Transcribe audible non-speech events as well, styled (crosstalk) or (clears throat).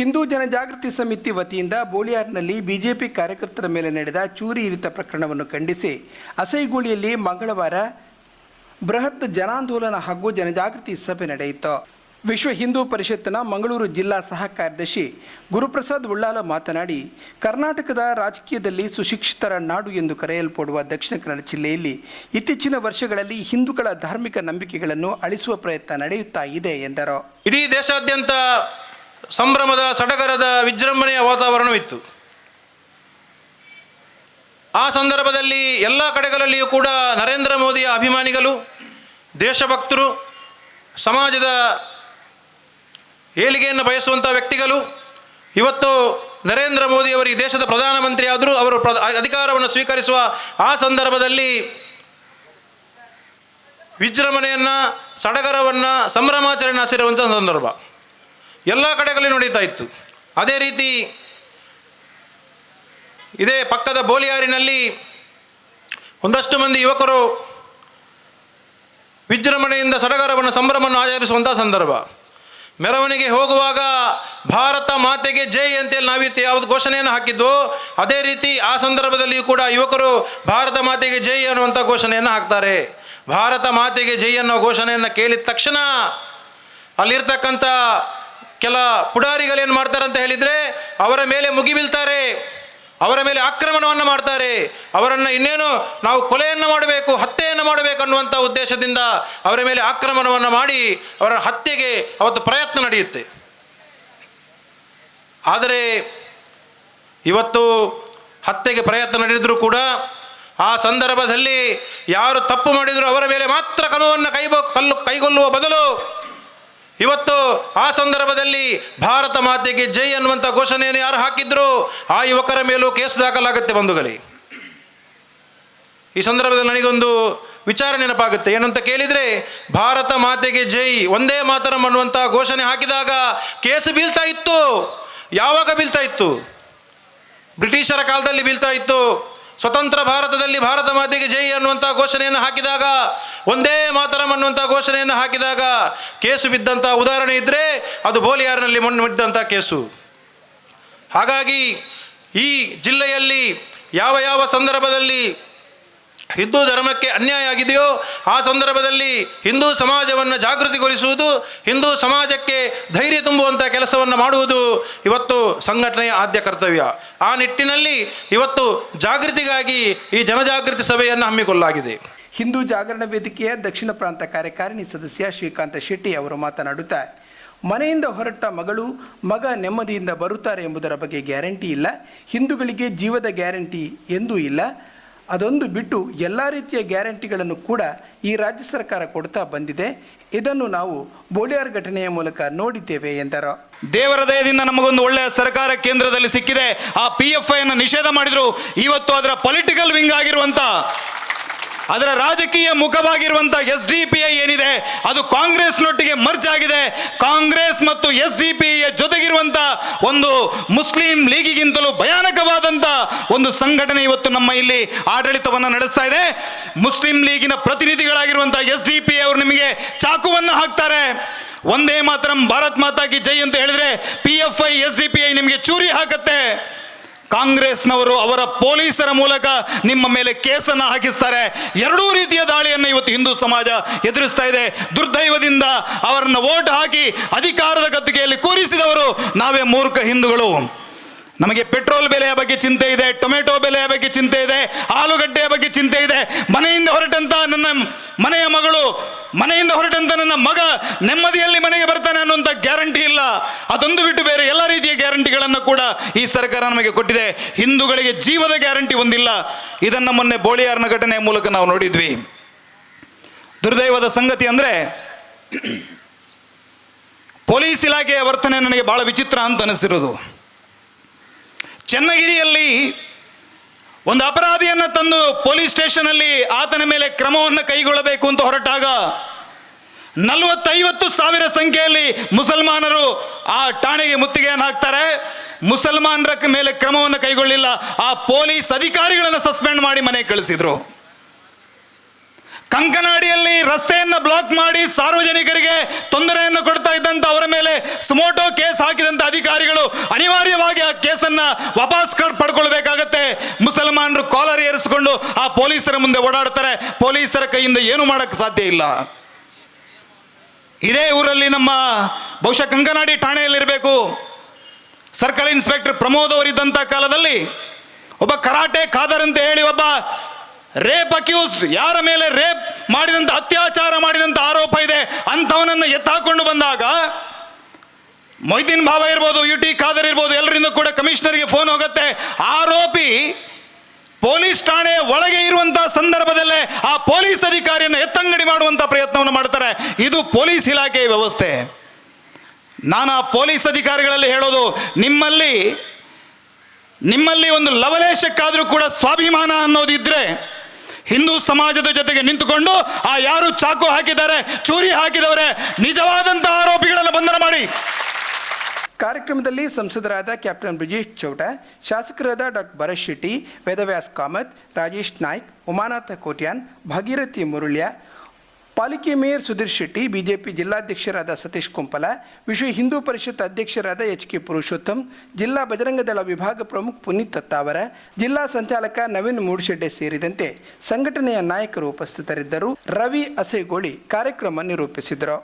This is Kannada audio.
ಹಿಂದೂ ಜನಜಾಗೃತಿ ಸಮಿತಿ ವತಿಯಿಂದ ಬೋಳಿಯಾರ್ನಲ್ಲಿ ಬಿಜೆಪಿ ಕಾರ್ಯಕರ್ತರ ಮೇಲೆ ನಡೆದ ಚೂರಿ ಇರಿತ ಪ್ರಕರಣವನ್ನು ಖಂಡಿಸಿ ಅಸೈಗೂಳಿಯಲ್ಲಿ ಮಂಗಳವಾರ ಬೃಹತ್ ಜನಾಂದೋಲನ ಹಾಗೂ ಜನಜಾಗೃತಿ ಸಭೆ ನಡೆಯಿತು. ವಿಶ್ವ ಹಿಂದೂ ಪರಿಷತ್ತಿನ ಮಂಗಳೂರು ಜಿಲ್ಲಾ ಸಹ ಕಾರ್ಯದರ್ಶಿ ಗುರುಪ್ರಸಾದ್ ಉಳ್ಳಾಲ ಮಾತನಾಡಿ, ಕರ್ನಾಟಕದ ರಾಜಕೀಯದಲ್ಲಿ ಸುಶಿಕ್ಷಿತರ ನಾಡು ಎಂದು ಕರೆಯಲ್ಪಡುವ ದಕ್ಷಿಣ ಕನ್ನಡ ಜಿಲ್ಲೆಯಲ್ಲಿ ಇತ್ತೀಚಿನ ವರ್ಷಗಳಲ್ಲಿ ಹಿಂದೂಗಳ ಧಾರ್ಮಿಕ ನಂಬಿಕೆಗಳನ್ನು ಅಳಿಸುವ ಪ್ರಯತ್ನ ನಡೆಯುತ್ತಾ ಇದೆ ಎಂದರು. ಇಡೀ ದೇಶಾದ್ಯಂತ ಸಂಭ್ರಮದ ಸಡಗರದ ವಿಜೃಂಭಣೆಯ ವಾತಾವರಣವಿತ್ತು. ಆ ಸಂದರ್ಭದಲ್ಲಿ ಎಲ್ಲ ಕಡೆಗಳಲ್ಲಿಯೂ ಕೂಡ ನರೇಂದ್ರ ಮೋದಿಯ ಅಭಿಮಾನಿಗಳು, ದೇಶಭಕ್ತರು, ಸಮಾಜದ ಏಳಿಗೆಯನ್ನು ಬಯಸುವಂಥ ವ್ಯಕ್ತಿಗಳು, ಇವತ್ತು ನರೇಂದ್ರ ಮೋದಿಯವರು ಈ ದೇಶದ ಪ್ರಧಾನಮಂತ್ರಿ ಆದರೂ ಅವರು ಪ್ರ ಅಧಿಕಾರವನ್ನು ಸ್ವೀಕರಿಸುವ ಆ ಸಂದರ್ಭದಲ್ಲಿ ವಿಜೃಂಭಣೆಯನ್ನು, ಸಡಗರವನ್ನು, ಸಂಭ್ರಮಾಚರಣೆ ಆಸಿರುವಂಥ ಸಂದರ್ಭ. ಎಲ್ಲ ಕಡೆಗಳಲ್ಲಿ ನಡೀತಾ ಇತ್ತು. ಅದೇ ರೀತಿ ಇದೇ ಪಕ್ಕದ ಬೋಲಿಯಾರಿನಲ್ಲಿ ಒಂದಷ್ಟು ಮಂದಿ ಯುವಕರು ವಿಜೃಂಭಣೆಯಿಂದ ಸಡಗರವನ್ನು ಸಂಭ್ರಮವನ್ನು ಆಚರಿಸುವಂಥ ಸಂದರ್ಭ. ಮೆರವಣಿಗೆ ಹೋಗುವಾಗ ಭಾರತ ಮಾತೆಗೆ ಜೈ ಅಂತೇಳಿ ನಾವಿತ್ತು ಯಾವುದು ಘೋಷಣೆಯನ್ನು ಹಾಕಿದ್ದು ಅದೇ ರೀತಿ ಆ ಸಂದರ್ಭದಲ್ಲಿಯೂ ಕೂಡ ಯುವಕರು ಭಾರತ ಮಾತೆಗೆ ಜೈ ಅನ್ನುವಂಥ ಘೋಷಣೆಯನ್ನು ಹಾಕ್ತಾರೆ. ಭಾರತ ಮಾತೆಗೆ ಜೈ ಅನ್ನೋ ಘೋಷಣೆಯನ್ನು ಕೇಳಿದ ತಕ್ಷಣ ಅಲ್ಲಿರ್ತಕ್ಕಂಥ ಕೆಲ ಮಾಡ್ತಾರೆ ಅಂತ ಹೇಳಿದರೆ ಅವರ ಮೇಲೆ ಮುಗಿಬೀಳ್ತಾರೆ ಅವರ ಮೇಲೆ ಆಕ್ರಮಣವನ್ನು ಮಾಡ್ತಾರೆ, ಅವರನ್ನು ಇನ್ನೇನು ನಾವು ಕೊಲೆಯನ್ನು ಮಾಡಬೇಕು, ಹತ್ಯೆಯನ್ನು ಮಾಡಬೇಕು ಅನ್ನುವಂಥ ಉದ್ದೇಶದಿಂದ ಅವರ ಮೇಲೆ ಆಕ್ರಮಣವನ್ನು ಮಾಡಿ ಅವರ ಹತ್ಯೆಗೆ ಅವತ್ತು ಪ್ರಯತ್ನ ನಡೆಯುತ್ತೆ. ಆದರೆ ಇವತ್ತು ಹತ್ಯೆಗೆ ಪ್ರಯತ್ನ ನಡೆದರೂ ಕೂಡ ಆ ಸಂದರ್ಭದಲ್ಲಿ ಯಾರು ತಪ್ಪು ಮಾಡಿದರೂ ಅವರ ಮೇಲೆ ಮಾತ್ರ ಕ್ರಮವನ್ನು ಕೈಬೋ ಕಲ್ಲು ಕೈಗೊಳ್ಳುವ ಬದಲು ಇವತ್ತು ಆ ಸಂದರ್ಭದಲ್ಲಿ ಭಾರತ ಮಾತೆಗೆ ಜೈ ಅನ್ನುವಂಥ ಘೋಷಣೆಯನ್ನು ಯಾರು ಹಾಕಿದ್ರು? ಆ ಯುವಕರ ಮೇಲೂ ಕೇಸು ದಾಖಲಾಗುತ್ತೆ ಬಂಧುಗಳೇ. ಈ ಸಂದರ್ಭದಲ್ಲಿ ನನಗೊಂದು ವಿಚಾರ ನೆನಪಾಗುತ್ತೆ. ಏನಂತ ಕೇಳಿದರೆ, ಭಾರತ ಮಾತೆಗೆ ಜೈ ಒಂದೇ ಮಾತರಂ ಅನ್ನುವಂಥ ಘೋಷಣೆ ಹಾಕಿದಾಗ ಕೇಸು ಬೀಳ್ತಾ ಇತ್ತು. ಯಾವಾಗ ಬೀಳ್ತಾ ಇತ್ತು? ಬ್ರಿಟಿಷರ ಕಾಲದಲ್ಲಿ ಬೀಳ್ತಾ ಇತ್ತು. ಸ್ವತಂತ್ರ ಭಾರತದಲ್ಲಿ ಭಾರತ ಮಾತೆಗೆ ಜೈ ಅನ್ನುವಂಥ ಘೋಷಣೆಯನ್ನು ಹಾಕಿದಾಗ, ಒಂದೇ ಮಾತರಂ ಅನ್ನುವಂಥ ಘೋಷಣೆಯನ್ನು ಹಾಕಿದಾಗ ಕೇಸು ಬಿದ್ದಂಥ ಉದಾಹರಣೆ ಇದ್ದರೆ ಅದು ಬೋಲಿಯಾರ್ನಲ್ಲಿ ಮಣ್ಣು ಬಿದ್ದಂಥ ಕೇಸು. ಹಾಗಾಗಿ ಈ ಜಿಲ್ಲೆಯಲ್ಲಿ ಯಾವ ಯಾವ ಸಂದರ್ಭದಲ್ಲಿ ಹಿಂದೂ ಧರ್ಮಕ್ಕೆ ಅನ್ಯಾಯ ಆಗಿದೆಯೋ ಆ ಸಂದರ್ಭದಲ್ಲಿ ಹಿಂದೂ ಸಮಾಜವನ್ನು ಜಾಗೃತಿಗೊಳಿಸುವುದು, ಹಿಂದೂ ಸಮಾಜಕ್ಕೆ ಧೈರ್ಯ ತುಂಬುವಂಥ ಕೆಲಸವನ್ನು ಮಾಡುವುದು ಇವತ್ತು ಸಂಘಟನೆಯ ಆದ್ಯ ಕರ್ತವ್ಯ. ಆ ನಿಟ್ಟಿನಲ್ಲಿ ಇವತ್ತು ಜಾಗೃತಿಗಾಗಿ ಈ ಜನಜಾಗೃತಿ ಸಭೆಯನ್ನು ಹಮ್ಮಿಕೊಳ್ಳಲಾಗಿದೆ. ಹಿಂದೂ ಜಾಗರಣ ವೇದಿಕೆಯ ದಕ್ಷಿಣ ಪ್ರಾಂತ ಕಾರ್ಯಕಾರಿಣಿ ಸದಸ್ಯ ಶ್ರೀಕಾಂತ ಶೆಟ್ಟಿ ಅವರು ಮಾತನಾಡುತ್ತಾ ಮನೆಯಿಂದ ಹೊರಟ ಮಗಳು ಮಗ ನೆಮ್ಮದಿಯಿಂದ ಬರುತ್ತಾರೆ ಎಂಬುದರ ಬಗ್ಗೆ ಗ್ಯಾರಂಟಿ ಇಲ್ಲ. ಹಿಂದೂಗಳಿಗೆ ಜೀವದ ಗ್ಯಾರಂಟಿ ಎಂದೂ ಇಲ್ಲ. ಅದೊಂದು ಬಿಟ್ಟು ಎಲ್ಲ ರೀತಿಯ ಗ್ಯಾರಂಟಿಗಳನ್ನು ಕೂಡ ಈ ರಾಜ್ಯ ಸರ್ಕಾರ ಕೊಡ್ತಾ ಬಂದಿದೆ. ಇದನ್ನು ನಾವು ಬೋಳಿಯಾರ್ ಘಟನೆಯ ಮೂಲಕ ನೋಡಿದ್ದೇವೆ ಎಂದರು. ದೇವರ ದಯದಿಂದ ನಮಗೊಂದು ಒಳ್ಳೆಯ ಸರ್ಕಾರ ಕೇಂದ್ರದಲ್ಲಿ ಸಿಕ್ಕಿದೆ. ಆ ಪಿ ಎಫ್ ಐ ನಿಷೇಧ ಮಾಡಿದ್ರು. ಇವತ್ತು ಅದರ ಪೊಲಿಟಿಕಲ್ ವಿಂಗ್ ಆಗಿರುವಂತ ಅದರ ರಾಜಕೀಯ ಮುಖವಾಗಿರುವಂತ ಎಸ್ ಡಿ ಪಿ ಐ ಏನಿದೆ, ಅದು ಕಾಂಗ್ರೆಸ್ನೊಟ್ಟಿಗೆ ಮರ್ಜ್ ಆಗಿದೆ. ಕಾಂಗ್ರೆಸ್ ಮತ್ತು ಎಸ್ ಡಿ ಪಿ ಐ ಜೊತೆಗಿರುವಂಥ ಒಂದು ಮುಸ್ಲಿಂ ಲೀಗಿಗಿಂತಲೂ ಭಯಾನಕವಾದಂತ ಒಂದು ಸಂಘಟನೆ ಇವತ್ತು ನಮ್ಮ ಇಲ್ಲಿ ಆಡಳಿತವನ್ನು ನಡೆಸ್ತಾ ಇದೆ. ಮುಸ್ಲಿಂ ಲೀಗಿನ ಪ್ರತಿನಿಧಿಗಳಾಗಿರುವಂತ ಎಸ್ ಡಿ ಪಿ ಅವರು ನಿಮಗೆ ಚಾಕುವನ್ನು ಹಾಕ್ತಾರೆ. ಒಂದೇ ಮಾತ್ರ, ಭಾರತ್ ಮಾತಾ ಕಿ ಜೈ ಅಂತ ಹೇಳಿದ್ರೆ P F I S D P I ನಿಮಗೆ ಚೂರಿ ಹಾಕತ್ತೆ. ಕಾಂಗ್ರೆಸ್ನವರು ಅವರ ಪೊಲೀಸರ ಮೂಲಕ ನಿಮ್ಮ ಮೇಲೆ ಕೇಸನ್ನು ಹಾಕಿಸ್ತಾರೆ. ಎರಡೂ ರೀತಿಯ ದಾಳಿಯನ್ನು ಇವತ್ತು ಹಿಂದೂ ಸಮಾಜ ಎದುರಿಸ್ತಾ ಇದೆ. ದುರ್ದೈವದಿಂದ ಅವರನ್ನು ವೋಟ್ ಹಾಕಿ ಅಧಿಕಾರದ ಗದ್ದುಗೆಯಲ್ಲಿ ಕೂರಿಸಿದವರು ನಾವೇ ಮೂರ್ಖ ಹಿಂದೂಗಳು. ನಮಗೆ ಪೆಟ್ರೋಲ್ ಬೆಲೆಯ ಬಗ್ಗೆ ಚಿಂತೆ ಇದೆ, ಟೊಮೆಟೊ ಬೆಲೆಯ ಬಗ್ಗೆ ಚಿಂತೆ ಇದೆ, ಆಲೂಗಡ್ಡೆಯ ಬಗ್ಗೆ ಚಿಂತೆ ಇದೆ. ಮನೆಯಿಂದ ಹೊರಟಂತ ನನ್ನ ಮನೆಯ ಮಗಳು ಮನೆಯಿಂದ ಹೊರಟಂತ ನನ್ನ ಮಗ ನೆಮ್ಮದಿಯಲ್ಲಿ ಮನೆಗೆ ಬರ್ತಾನೆ ಅನ್ನುವಂಥ ಗ್ಯಾರಂಟಿ ಇಲ್ಲ. ಅದೊಂದು ಬಿಟ್ಟು ಬೇರೆ ಎಲ್ಲ ರೀತಿಯ ಗ್ಯಾರಂಟಿಗಳನ್ನು ಕೂಡ ಈ ಸರ್ಕಾರ ನಮಗೆ ಕೊಟ್ಟಿದೆ. ಹಿಂದೂಗಳಿಗೆ ಜೀವದ ಗ್ಯಾರಂಟಿ ಒಂದಿಲ್ಲ. ಇದನ್ನು ಮೊನ್ನೆ ಬೋಳಿಯಾರ್ನ ಘಟನೆಯ ಮೂಲಕ ನಾವು ನೋಡಿದ್ವಿ. ದುರ್ದೈವದ ಸಂಗತಿ ಅಂದರೆ (clears throat) ಪೊಲೀಸ್ ಇಲಾಖೆಯ ವರ್ತನೆ ನನಗೆ ಬಹಳ ವಿಚಿತ್ರ ಅಂತ ಅನಿಸಿರೋದು ಚನ್ನಗಿರಿಯಲ್ಲಿ ಒಂದು ಅಪರಾಧಿಯನ್ನು ತಂದು ಪೊಲೀಸ್ ಸ್ಟೇಷನಲ್ಲಿ ಆತನ ಮೇಲೆ ಕ್ರಮವನ್ನು ಕೈಗೊಳ್ಳಬೇಕು ಅಂತ ಹೊರಟಾಗ ನಲವತ್ತೈವತ್ತು ಸಾವಿರ ಸಂಖ್ಯೆಯಲ್ಲಿ ಮುಸಲ್ಮಾನರು ಆ ಠಾಣೆಗೆ ಮುತ್ತಿಗೆಯನ್ನು ಹಾಕ್ತಾರೆ. ಮುಸಲ್ಮಾನರ ಮೇಲೆ ಕ್ರಮವನ್ನು ಕೈಗೊಳ್ಳಿಲ್ಲ. ಆ ಪೊಲೀಸ್ ಅಧಿಕಾರಿಗಳನ್ನು ಸಸ್ಪೆಂಡ್ ಮಾಡಿ ಮನೆಗೆ ಕಳಿಸಿದ್ರು. ಕಂಕನಾಡಿಯಲ್ಲಿ ರಸ್ತೆಯನ್ನು ಬ್ಲಾಕ್ ಮಾಡಿ ಸಾರ್ವಜನಿಕರಿಗೆ ತೊಂದರೆಯನ್ನು ಕೊಡ್ತಾ ಇದ್ದಂತ ಅವರ ಮೇಲೆ ಸ್ಮೋಟೋ ಕೇಸ್ ಹಾಕಿದಂತ ಆ ಪೊಲೀಸರ ಮುಂದೆ ಓಡಾಡ್ತಾರೆ. ಪೊಲೀಸರ ಕೈಯಿಂದ ಏನು ಮಾಡಕ್ಕೆ ಸಾಧ್ಯ ಇಲ್ಲ. ಇದೇ ಊರಲ್ಲಿ ನಮ್ಮ ಬಹುಶಃ ಕಂಗನಾಡಿ ಠಾಣೆಯಲ್ಲಿರಬೇಕು. ಸರ್ಕಲ್ ಇನ್ಸ್ಪೆಕ್ಟರ್ ಪ್ರಮೋದ್ ಅವರಿದ್ದಂಥ ಕಾಲದಲ್ಲಿ ಒಬ್ಬ ಕರಾಟೆ ಖಾದರ್ ಅಂತ ಹೇಳಿ ಒಬ್ಬ ರೇಪ್ ಅಕ್ಯೂಸ್ಡ್, ಯಾರ ಮೇಲೆ ರೇಪ್ ಮಾಡಿದಂಥ ಅತ್ಯಾಚಾರ ಮಾಡಿದಂಥ ಆರೋಪ ಇದೆ ಅಂಥವನನ್ನು ಎತ್ತಾಕೊಂಡು ಬಂದಾಗ ಮೊಯ್ದೀನ್ ಬಾಬಾ ಇರ್ಬೋದು, ಯು ಟಿ ಖಾದರ್ ಇರ್ಬೋದು, ಎಲ್ಲರಿಂದ ಕೂಡ ಕಮಿಷನರ್ಗೆ ಫೋನ್ ಹೋಗುತ್ತೆ. ಆರೋಪಿ ಪೊಲೀಸ್ ಠಾಣೆ ಒಳಗೆ ಇರುವಂತಹ ಸಂದರ್ಭದಲ್ಲೇ ಆ ಪೊಲೀಸ್ ಅಧಿಕಾರಿಯನ್ನು ಎತ್ತಂಗಡಿ ಮಾಡುವಂಥ ಪ್ರಯತ್ನವನ್ನು ಮಾಡ್ತಾರೆ. ಇದು ಪೊಲೀಸ್ ಇಲಾಖೆಯ ವ್ಯವಸ್ಥೆ. ನಾನು ಆ ಪೊಲೀಸ್ ಅಧಿಕಾರಿಗಳಲ್ಲಿ ಹೇಳೋದು, ನಿಮ್ಮಲ್ಲಿ ನಿಮ್ಮಲ್ಲಿ ಒಂದು ಲವಲೇಶಕ್ಕಾದರೂ ಕೂಡ ಸ್ವಾಭಿಮಾನ ಅನ್ನೋದಿದ್ರೆ ಹಿಂದೂ ಸಮಾಜದ ಜೊತೆಗೆ ನಿಂತುಕೊಂಡು ಆ ಯಾರು ಚಾಕು ಹಾಕಿದ್ದಾರೆ, ಚೂರಿ ಹಾಕಿದವರೇ, ನಿಜವಾದಂತಹ ಆರೋಪಿಗಳನ್ನು ಬಂಧನ ಮಾಡಿ. ಕಾರ್ಯಕ್ರಮದಲ್ಲಿ ಸಂಸದರಾದ ಕ್ಯಾಪ್ಟನ್ ಬ್ರಿಜೇಶ್ ಚೌಟ, ಶಾಸಕರಾದ ಡಾಕ್ಟರ್ ಭರತ್ ಶೆಟ್ಟಿ, ವೇದವ್ಯಾಸ್ ಕಾಮತ್, ರಾಜೇಶ್ ನಾಯ್ಕ್, ಉಮಾನಾಥ ಕೋಟ್ಯಾನ್, ಭಾಗೀರಥಿ ಮುರುಳ್ಯ, ಪಾಲಿಕೆ ಮೇಯರ್ ಸುಧೀರ್ ಶೆಟ್ಟಿ, ಬಿಜೆಪಿ ಜಿಲ್ಲಾಧ್ಯಕ್ಷರಾದ ಸತೀಶ್ ಕುಂಪಲ, ವಿಶ್ವ ಹಿಂದೂ ಪರಿಷತ್ ಅಧ್ಯಕ್ಷರಾದ ಎಚ್ ಕೆ ಪುರುಷೋತ್ತಮ್, ಜಿಲ್ಲಾ ಬಜರಂಗ ದಳ ವಿಭಾಗ ಪ್ರಮುಖ ಪುನೀತ್ ತತ್ತಾವರ, ಜಿಲ್ಲಾ ಸಂಚಾಲಕ ನವೀನ್ ಮೂಡ್ಶೆಡ್ಡೆ ಸೇರಿದಂತೆ ಸಂಘಟನೆಯ ನಾಯಕರು ಉಪಸ್ಥಿತರಿದ್ದರು. ರವಿ ಅಸೆಗೋಳಿ ಕಾರ್ಯಕ್ರಮ ನಿರೂಪಿಸಿದರು.